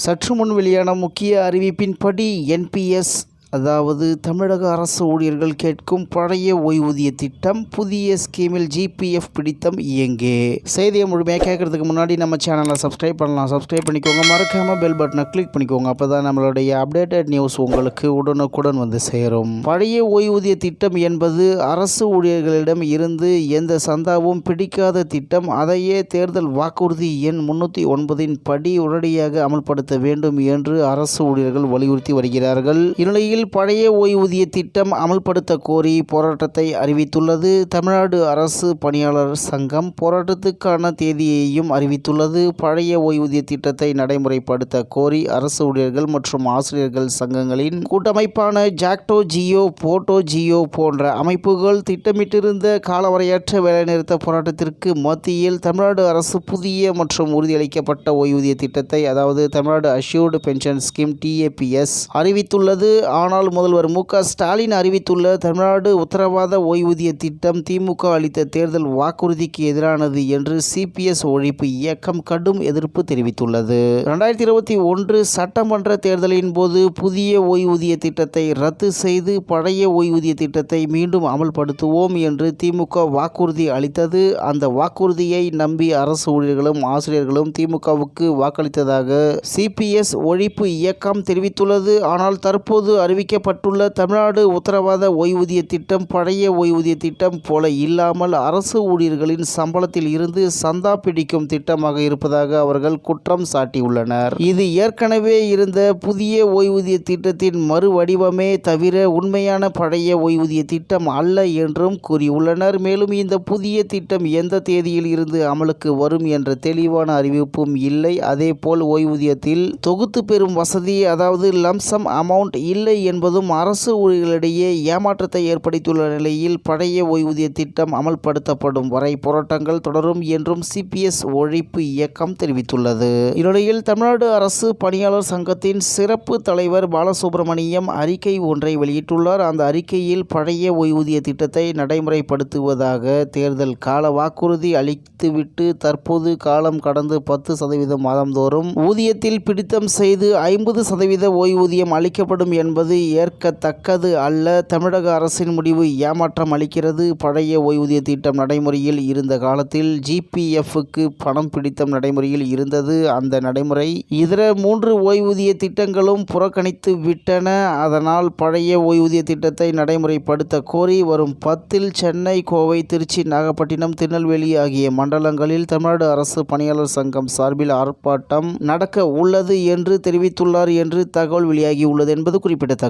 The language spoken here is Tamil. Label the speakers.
Speaker 1: சற்று முன் வெளியான முக்கிய அறிவிப்பின்படி என்பிஎஸ் அதாவது தமிழக அரசு ஊழியர்கள் கேட்கும் பழைய ஓய்வூதிய திட்டம் புதிய ஸ்கீமில் ஜிபிஎஃப் பிடித்தம் இயங்கே. செய்தியை முழுமையாக கேட்கறதுக்கு முன்னாடி நம்ம சேனலை சப்ஸ்கிரைப் பண்ணலாம். சப்ஸ்கிரைப் பண்ணிக்கோங்க. மறக்காம பெல் பட்டனை கிளிக் பண்ணிக்கோங்க. அப்போ தான் நம்மளுடைய அப்டேட்டட் நியூஸ் உங்களுக்கு உடனுக்குடன் வந்து சேரும். பழைய ஓய்வூதிய திட்டம் என்பது அரசு ஊழியர்களிடம் இருந்து எந்த சந்தாவும் பிடிக்காத திட்டம். அதையே தேர்தல் வாக்குறுதி எண் முன்னூற்றி ஒன்பதின் படி உடனடியாக அமல்படுத்த வேண்டும் என்று அரசு ஊழியர்கள் வலியுறுத்தி வருகிறார்கள். இந்நிலையில் பழைய ஓய்வூதிய திட்டம் அமல்படுத்த கோரி போராட்டத்தை அறிவித்துள்ளது. தமிழ்நாடு அரசு பணியாளர் சங்கம் போராட்டத்துக்கான தேதியையும் அறிவித்துள்ளது. பழைய ஓய்வூதிய திட்டத்தை நடைமுறைப்படுத்த கோரி அரசு ஊழியர்கள் மற்றும் ஆசிரியர்கள் சங்கங்களின் கூட்டமைப்பான ஜாக்டோ ஜியோ போட்டோ ஜியோ போன்ற அமைப்புகள் திட்டமிட்டிருந்த காலவரையற்ற வேலைநிறுத்த போராட்டத்திற்கு மத்தியில் தமிழ்நாடு அரசு புதிய மற்றும் உறுதியளிக்கப்பட்ட ஓய்வூதிய திட்டத்தை அதாவது Tamil Nadu assured pension scheme TAPS அறிவித்துள்ளது. ஆனால் முதல்வர் மு க ஸ்டாலின் அறிவித்துள்ள தமிழ்நாடு உத்தரவாத ஓய்வூதிய திட்டம் திமுக அளித்த தேர்தல் வாக்குறுதிக்கு எதிரானது என்று சிபிஎஸ் ஒழிப்பு இயக்கம் கடும் எதிர்ப்பு தெரிவித்துள்ளது. இரண்டாயிரத்தி இருபத்தி ஒன்று சட்டமன்ற தேர்தலின் போது புதிய ஓய்வூதிய திட்டத்தை ரத்து செய்து பழைய ஓய்வூதிய திட்டத்தை மீண்டும் அமல்படுத்துவோம் என்று திமுக வாக்குறுதி அளித்தது. அந்த வாக்குறுதியை நம்பி அரசு ஊழியர்களும் ஆசிரியர்களும் திமுகவுக்கு வாக்களித்ததாக சிபிஎஸ் ஒழிப்பு இயக்கம் தெரிவித்துள்ளது. ஆனால் தற்போது அறிவிக்கப்பட்டுள்ள தமிழ்நாடு உத்தரவாத ஓய்வூதிய திட்டம் பழைய ஓய்வூதிய திட்டம் போல இல்லாமல் அரசு ஊழியர்களின் சம்பளத்தில் இருந்து சந்தா பிடிக்கும் திட்டமாக இருப்பதாக அவர்கள் குற்றம் சாட்டியுள்ளனர். இது ஏற்கனவே இருந்த புதிய ஓய்வூதிய திட்டத்தின் மறுவடிவமே தவிர உண்மையான பழைய ஓய்வூதிய திட்டம் அல்ல என்றும் கூறியுள்ளனர். மேலும் இந்த புதிய திட்டம் எந்த தேதியில் இருந்து அமலுக்கு வரும் என்ற தெளிவான அறிவிப்பும் இல்லை. அதேபோல் ஓய்வூதியத்தில் தொகுத்து பெறும் வசதி அதாவது லம்சம் அமௌண்ட் இல்லை என்பதும் அரசு ஊழியர்களிடையே ஏமாற்றத்தை ஏற்படுத்தியுள்ள நிலையில் பழைய ஓய்வூதிய திட்டம் அமல்படுத்தப்படும் வரை போராட்டங்கள் தொடரும் என்றும் சிபிஎஸ் ஒழிப்பு இயக்கம் தெரிவித்துள்ளது. இந்நிலையில் தமிழ்நாடு அரசு பணியாளர் சங்கத்தின் சிறப்பு தலைவர் பாலசுப்ரமணியம் அறிக்கை ஒன்றை வெளியிட்டுள்ளார். அந்த அறிக்கையில் பழைய ஓய்வூதிய திட்டத்தை நடைமுறைப்படுத்துவதாக தேர்தல் கால வாக்குறுதி அளித்துவிட்டு தற்போது காலம் கடந்து பத்து சதவீதம் மாதந்தோறும் ஊதியத்தில் பிடித்தம் செய்து ஐம்பது சதவீத ஓய்வூதியம் அளிக்கப்படும் என்பது ஏற்கத்தக்கது அல்ல. தமிழக அரசின் முடிவு ஏமாற்றம் அளிக்கிறது. பழைய ஓய்வூதிய திட்டம் நடைமுறையில் இருந்த காலத்தில் ஜிபிஎஃப்க்கு பணம் பிடித்தம் நடைமுறையில் இருந்தது. அந்த நடைமுறை இதர மூன்று ஓய்வூதிய திட்டங்களும் புறக்கணித்து விட்டன. அதனால் பழைய ஓய்வூதிய திட்டத்தை நடைமுறைப்படுத்த கோரி வரும் பத்தில் சென்னை கோவை திருச்சி நாகப்பட்டினம் திருநெல்வேலி ஆகிய மண்டலங்களில் தமிழ்நாடு அரசு பணியாளர் சங்கம் சார்பில் ஆர்ப்பாட்டம் நடக்க உள்ளது என்று தெரிவித்துள்ளார் என்று தகவல் வெளியாகியுள்ளது என்பது குறிப்பிடத்தக்கது.